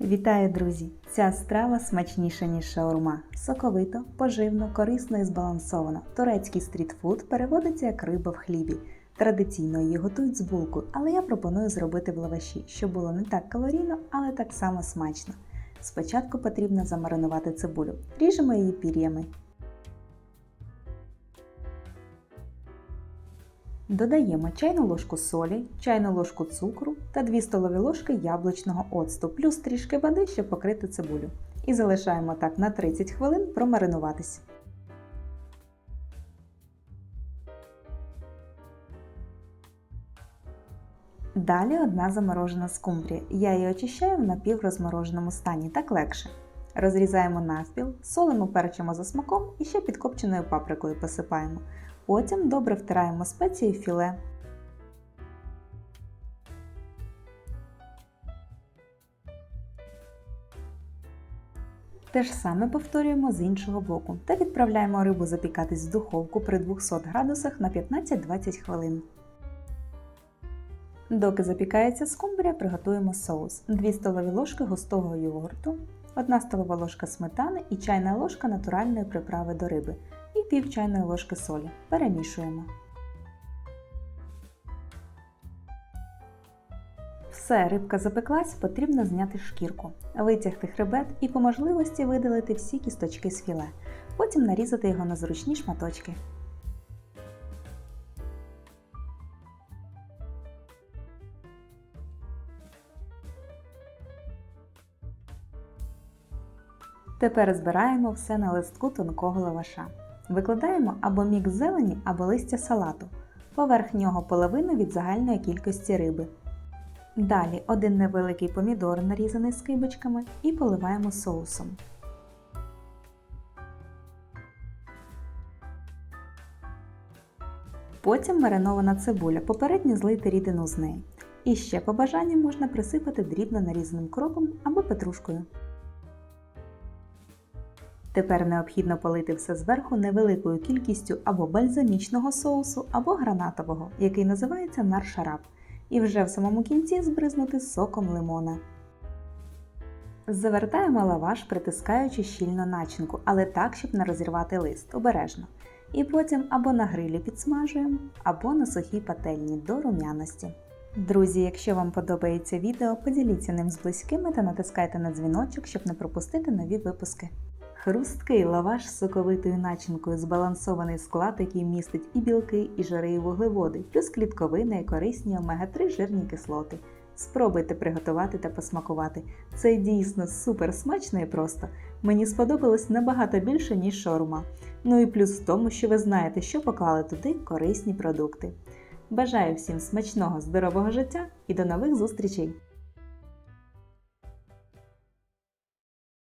Вітаю, друзі! Ця страва смачніша, ніж шаурма. Соковито, поживно, корисно і збалансовано. Турецький стрітфуд переводиться як риба в хлібі. Традиційно її готують з булкою, але я пропоную зробити в лаваші, щоб було не так калорійно, але так само смачно. Спочатку потрібно замаринувати цибулю. Ріжемо її пір'ями. Додаємо чайну ложку солі, чайну ложку цукру та 2 столові ложки яблучного оцту, плюс трішки води, щоб покрити цибулю. І залишаємо так на 30 хвилин промаринуватись. Далі одна заморожена скумбрія. Я її очищаю в напіврозмороженому стані, так легше. Розрізаємо навпіл, солимо перчимо за смаком і ще підкопченою паприкою посипаємо. Потім добре втираємо спеції філе. Те ж саме повторюємо з іншого боку та відправляємо рибу запікатись в духовку при 200 градусах на 15-20 хвилин. Доки запікається скумбрія, приготуємо соус: 2 столові ложки густого йогурту, 1 столова ложка сметани і чайна ложка натуральної приправи до риби і пів чайної ложки солі. Перемішуємо. Все, рибка запеклась, потрібно зняти шкірку, витягти хребет і по можливості видалити всі кісточки з філе. Потім нарізати його на зручні шматочки. Тепер збираємо все на листку тонкого лаваша. Викладаємо або мікс зелені, або листя салату. Поверх нього половину від загальної кількості риби. Далі один невеликий помідор, нарізаний скибочками, і поливаємо соусом. Потім маринована цибуля, попередньо злити рідину з неї. І ще по бажанню можна присипати дрібно нарізаним кропом або петрушкою. Тепер необхідно полити все зверху невеликою кількістю або бальзамічного соусу, або гранатового, який називається наршараб, і вже в самому кінці збризнути соком лимона. Завертаємо лаваш, притискаючи щільно начинку, але так, щоб не розірвати лист, обережно. І потім або на грилі підсмажуємо, або на сухій пательні до рум'яності. Друзі, якщо вам подобається відео, поділіться ним з близькими та натискайте на дзвіночок, щоб не пропустити нові випуски. Хрусткий лаваш з соковитою начинкою, збалансований склад, який містить і білки, і жири, і вуглеводи, плюс клітковини і корисні омега-3 жирні кислоти. Спробуйте приготувати та посмакувати. Це дійсно супер смачно і просто. Мені сподобалось набагато більше, ніж шаурма. Ну і плюс в тому, що ви знаєте, що поклали туди корисні продукти. Бажаю всім смачного, здорового життя і до нових зустрічей!